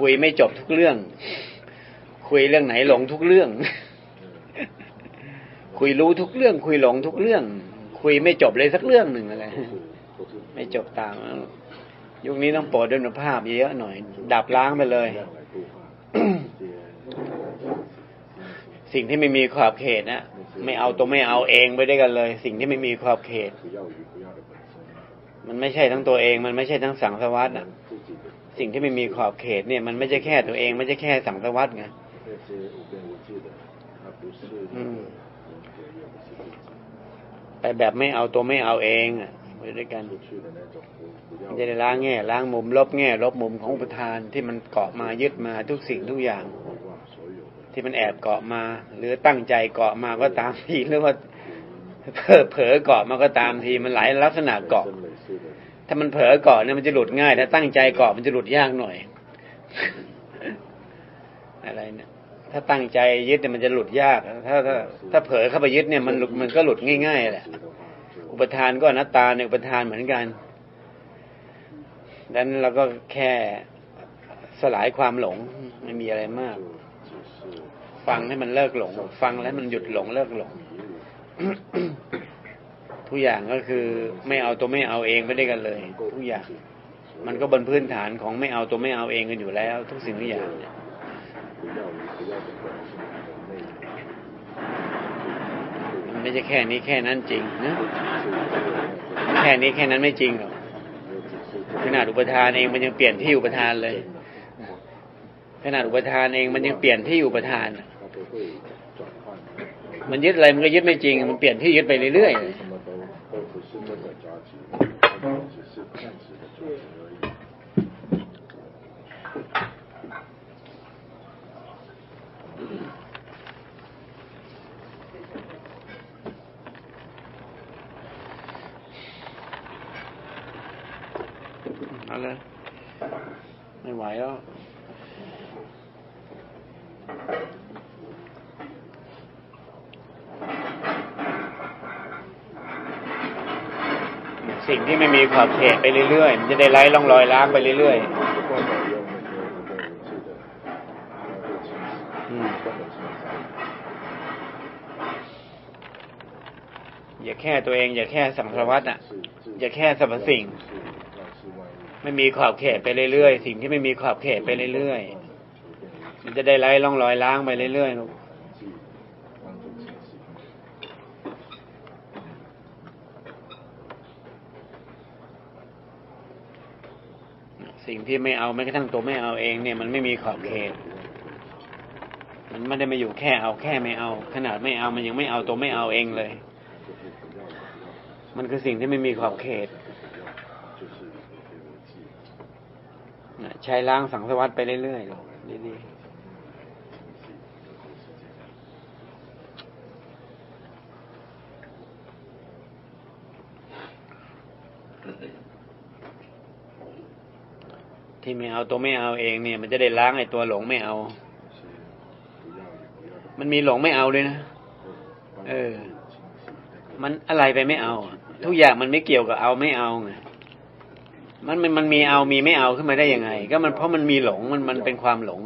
คุยไม่จบทุกเรื่อง คุยเรื่องไหนหลงทุกเรื่อง คุยรู้ทุกเรื่อง คุยหลงทุกเรื่อง คุยไม่จบเลยสักเรื่องหนึ่งอะไรไม่จบตามยุคนี้ต้องโปรดด้วยภาพเยอะหน่อย ดับล้างไปเลย สิ่งที่ไม่มีขอบเขตนะไม่เอาตัวไม่เอาเองไปด้กันเลย สิ่งที่ไม่มีขอบเขต มันไม่ใช่ทั้งตัวเอง มันไม่ใช่ทั้งสังสารวัตอะ สิ่งที่ไม่มีขอบเขตเนี่ย มันไม่ใช่แค่ตัวเอง ไม่ใช่แค่สังสารวัตไงอืมไปแบบไม่เอาตัวไม่เอาเองอะไปด้วยกันจะได้ล้างแง่ล้างมุมลบแง่ลบมุมของอุปทานที่มันเกาะมายึดมาทุกสิ่งทุกอย่าง ที่มันแอบเกาะมา หรือตั้งใจเกาะมาก็ตามทีหรือว่าเผลอเผลอเกาะมาก็ตามทีมันหลายลักษณะเกาะ ถ้ามันเผลอเกาะเนี่ยมันจะหลุดง่าย ถ้าตั้งใจเกาะมันจะหลุดยากหน่อย อะไรเนี่ยถ้าตั้งใจยึดเนี่ยมันจะหลุดยาก ถ้าถ้าถ้าเผลอเข้าไปยึดเนี่ยมันหลุดมันก็หลุดง่ายๆแหละ อุปทานก็อนัตตาในอุปทานเหมือนกันดังนั้นเราก็แค่สลายความหลงไม่มีอะไรมาก ฟังให้มันเลิกหลง ฟังแล้วมันหยุดหลงเลิกหลง ทุกอย่างก็คือไม่เอาตัวไม่เอาเองไม่ได้กันเลย ทุกอย่าง มันก็บนพื้นฐานของไม่เอาตัวไม่เอาเองกันอยู่แล้ว ทุกสิ่งทุกอย่างเนี่ยมันไม่ใช่แค่นี้แค่นั้นจริงนะแค่นี้แค่นั้นไม่จริงหรอกขนาดอุปทานเองมันยังเปลี่ยนที่อุปทานเลยขนาดอุปทานเองมันยังเปลี่ยนที่อุปทาน มันยึดอะไรมันก็ยึดไม่จริง มันเปลี่ยนที่ยึดไปเรื่อยๆ เลยเอาเลยไม่ไหวแล้ว สิ่งที่ไม่มีขอบเขตไปเรื่อยๆ มันจะได้ไล่ล่องรอยล้างไปเรื่อยๆอย่าแค่ตัวเอง อย่าแค่สังสารวัตรอะ อย่าแค่สรรพสิ่ง ไม่มีขอบเขตไปเรื่อยๆ สิ่งที่ไม่มีขอบเขตไปเรื่อยๆ มันจะได้ไล่ล่องรอยล้างไปเรื่อยๆลูกสิ่ งที่ไม่เอาแม้กระทั่งตัวไม่เอาเองเนี่ยมันไม่มีขอบเขต มันไม่ได้มาอยู่แค่เอาแค่ไม่เอา ขนาดไม่เอามันยังไม่เอาตัวไม่เอาเองเลย มันคือสิ่งที่ไม่มีขอบเขตใช้ล้างสังสวัสดไปเรื่อยๆดีๆ ที่ไม่เอาตัวไม่เอาเองเนี่ย มันจะได้ล้างไอ้ตัวหลงไม่เอา มันมีหลงไม่เอาเลยนะ เออ มันอะไรไปไม่เอา ทุกอย่างมันไม่เกี่ยวกับเอาไม่เอาไง มันมันมีเอามีไม่เอาขึ้นมาได้ยังไง ก็มันเพราะมันมีหลงมันมันเป็นความหลง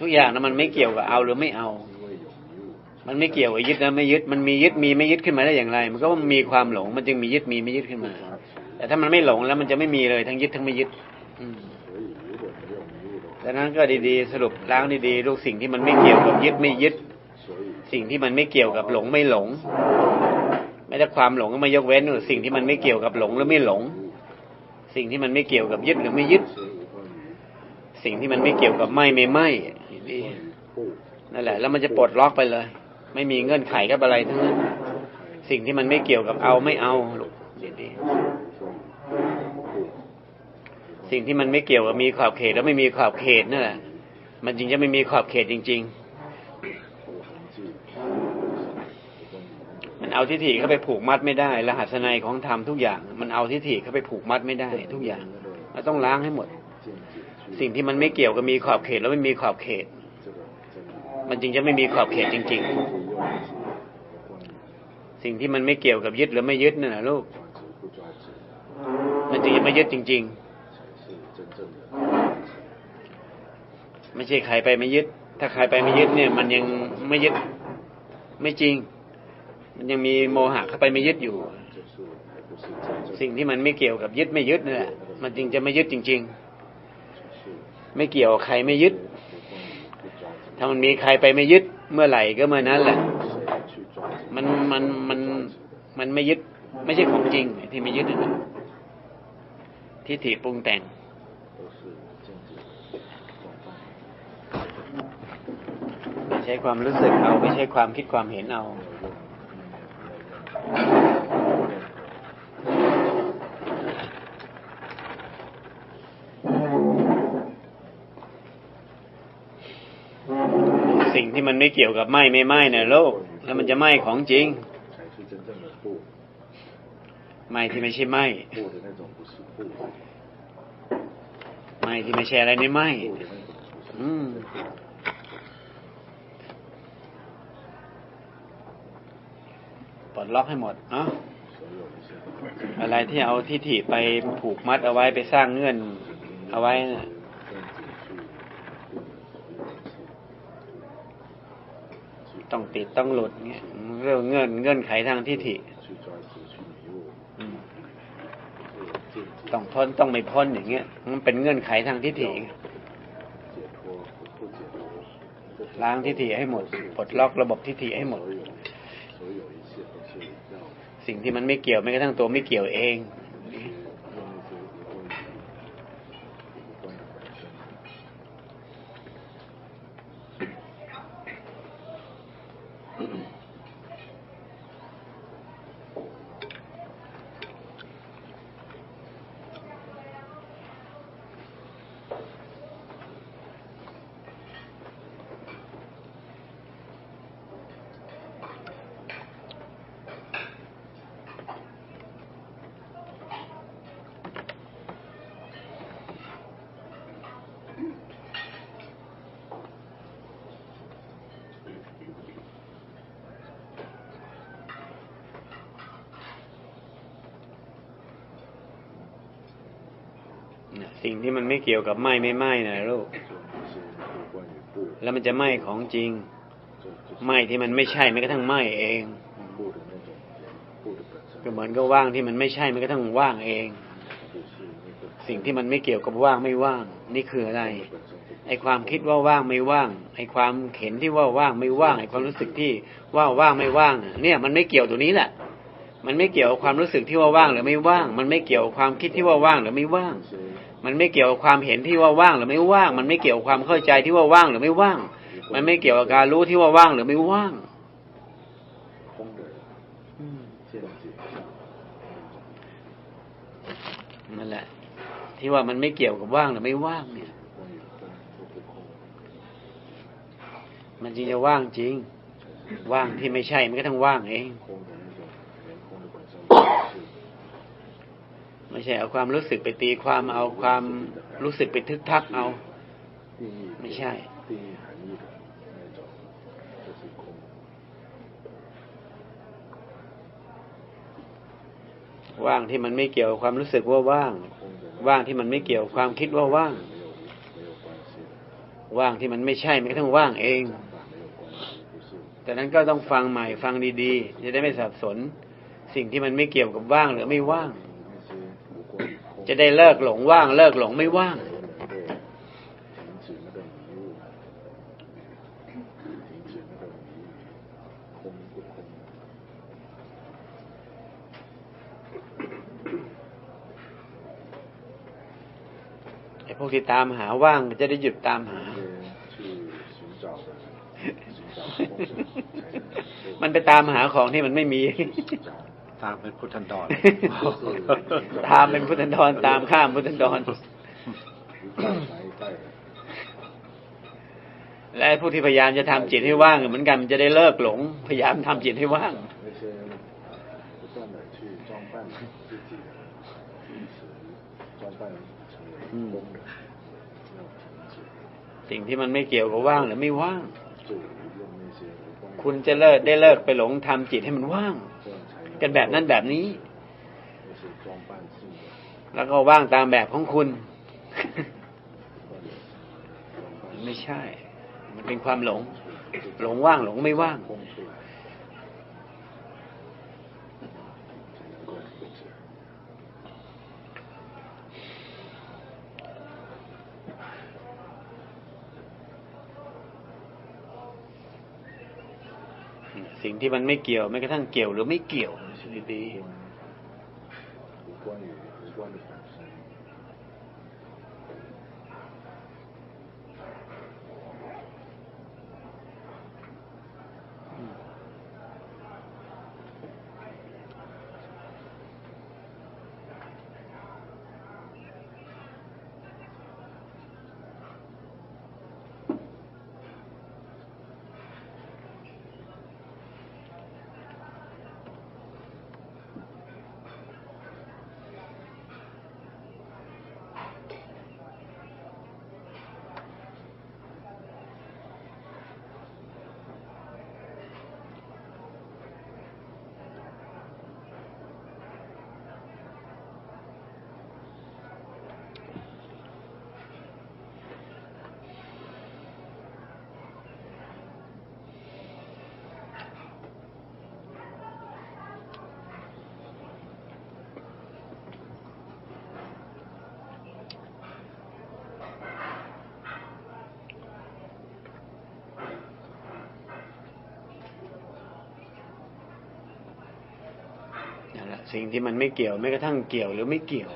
ทุกอย่างนะมันไม่เกี่ยวกับเอาหรือไม่เอา มันไม่เกี่ยวกับยึดนะไม่ยึด มันมียึดมีไม่ยึดขึ้นมาได้อย่างไร มันก็มีความหลง มันจึงมียึดมีไม่ยึดขึ้นมา แต่ถ้ามันไม่หลงแล้วมันจะไม่มีเลยทั้งยึดทั้งไม่ยึดอืมดังนั้นก็ดีๆ สรุปล้างดีๆลูกสิ่งที่มันไม่เกี่ยวกับยึดไม่ยึด สิ่งที่มันไม่เกี่ยวกับหลงไม่หลง ไม่ได้ความหลงก็มายกเว้นหรือสิ่งที่มันไม่เกี่ยวกับหลงหรือไม่หลง สิ่งที่มันไม่เกี่ยวกับยึดหรือไม่ยึด สิ่งที่มันไม่เกี่ยวกับไม่ไม่ไม่นั่นแหละ แล้วมันจะปลดล็อกไปเลย ไม่มีเงื่อนไขกับอะไรทั้งนั้นสิ่งที่มันไม่เกี่ยวกับเอาไม่เอาลูกดีๆ สิ่งที่มันไม่เกี่ยวกับมีขอบเขตแล้วไม่มีขอบเขตนั่นแหละมันจริงจะไม่มีขอบเขตจริง ๆ มันเอาทิฏฐิเข้าไปผูกมัดไม่ได้ รหัสนัยของธรรมทุกอย่าง มันเอาทิฏฐิเข้าไปผูกมัดไม่ได้ ทุกอย่างเราต้องล้างให้หมด สิ่งที่มันไม่เกี่ยวกับมีขอบเขต แล้วไม่มีขอบเขต มันจริงจะไม่มีขอบเขตจริง ๆ สิ่งที่มันไม่เกี่ยวกับยึดหรือไม่ยึดนั่นแหละลูก มันจริงจะไม่ยึดจริง ๆ ไม่ใช่ใครไปไม่ยึด ถ้าใครไปไม่ยึดเนี่ย มันยังไม่ยึดไม่จริง มันยังมีโมหะเข้าไปไม่ยึดอยู่ สิ่งที่มันไม่เกี่ยวกับยึดไม่ยึดนี่แหละมันจริงจะไม่ยึดจริง ๆ ไม่เกี่ยวใครไม่ยึด ถ้ามันมีใครไปไม่ยึดเมื่อไหร่ก็เมื่อนั้นแหละ มันมันมันมันไม่ยึด ไม่ใช่ของจริงที่ไม่ยึดนั่นแหละทิฏฐิปรุงแต่ง ใช้ความรู้สึกเอาไม่ใช่ความคิดความเห็นเอาสิ่งที่มันไม่เกี่ยวกับไหม้ไม่ไหม้เนี่ยโลก แล้วมันจะไหม้ของจริงไหม้ที่ไม่ใช่ไหม้ไหม้ที่ไม่ใช่อะไรในไหม้อืม ดล็อกให้หมดเนาะอะไรที่เอาทิฏฐิไปผูกมัดเอาไว้ไปสร้างเงื่อนเอาไว้นะต้องติดต้องหลุดเงี้ยเรื่องเงื่อนเงื่อนไขทางทิฏฐิต้องพ้นต้องไม่พ้นอย่างเงี้ย มันเป็นเงื่อนไขทางทิฏฐิล้างทิฏฐิให้หมดปลดล็อกระบบทิฏฐิให้หมด สิ่งที่มันไม่เกี่ยวแม้กระทั่งตัวไม่เกี่ยวเอง สิ่งที่มันไม่เกี่ยวกับไหม้ไม่ไหม้นะลูก แล้วมันจะไหม้ของจริง ไหม้ที่มันไม่ใช่แม้กระทั่งไหม้เอง ก็เหมือนก็ว่างที่มันไม่ใช่แม้กระทั่งว่างเอง สิ่งที่มันไม่เกี่ยวกับว่างไม่ว่าง นี่คืออะไร ไอ้ความคิดว่าว่างไม่ว่าง ไอ้ความเข็นที่ว่าว่างไม่ว่าง ไอ้ความรู้สึกที่ว่าว่างไม่ว่าง เนี่ย มันไม่เกี่ยวตัวนี้แหละมันไม่เกี่ยวความรู้สึกที่ว่าว่างหรือไม่ว่าง มันไม่เกี่ยวความคิดที่ว่าว่างหรือไม่ว่าง มันไม่เกี่ยวกับความเห็นที่ว่าว่างหรือไม่ว่าง มันไม่เกี่ยวกับความเข้าใจที่ว่าว่างหรือไม่ว่าง มันไม่เกี่ยวกับการรู้ที่ว่าว่างหรือไม่ว่างนั่นแหละ ที่ว่ามันไม่เกี่ยวกับว่างหรือไม่ว่างเนี่ย มันจริงจะว่างจริง ว่างที่ไม่ใช่มันก็ทั้งว่างเอง ไม่ใช่เอาความรู้สึกไปตีความเอาความรู้สึกไปทึกทักเอา ไม่ใช่ว่างที่มันไม่เกี่ยวความรู้สึกว่าว่าง ว่างที่มันไม่เกี่ยวความคิดว่าว่าง ว่างที่มันไม่ใช่ไมันก็ต้องว่างเอง แต่นั้นก็ต้องฟังใหม่ฟังดีๆ จะได้ไม่สับสน สิ่งที่มันไม่เกี่ยวกับว่างหรือไม่ว่าง จะได้เลิกหลงว่าง เลิกหลงไม่ว่าง ไอ้พวกที่ตามหาว่างจะได้หยุดตามหา มันไปตามหาของที่มันไม่มี ตามเป็นพุทธันดรตามเป็นพุทธันดรตามข้ามพุทธันดรและผู้ที่พยายามจะทำจิตให้ว่างเหมือนกันจะได้เลิกหลง พยายามทำจิตให้ว่างสิ่งที่มันไม่เกี่ยวกับว่างหรือไม่ว่าง คุณจะเลิกได้เลิกไปหลงทำจิตให้มันว่าง กันแบบนั้นแบบนี้ แล้วก็ว่างตามแบบของคุณ ไม่ใช่ มันเป็นความหลง หลงว่างหลงไม่ว่าง สิ่งที่มันไม่เกี่ยวไม่กระทั่งเกี่ยวหรือไม่เกี่ยว ดี สิ่งที่มันไม่เกี่ยวแม้กระทั่งเกี่ยวหรือไม่เกี่ยว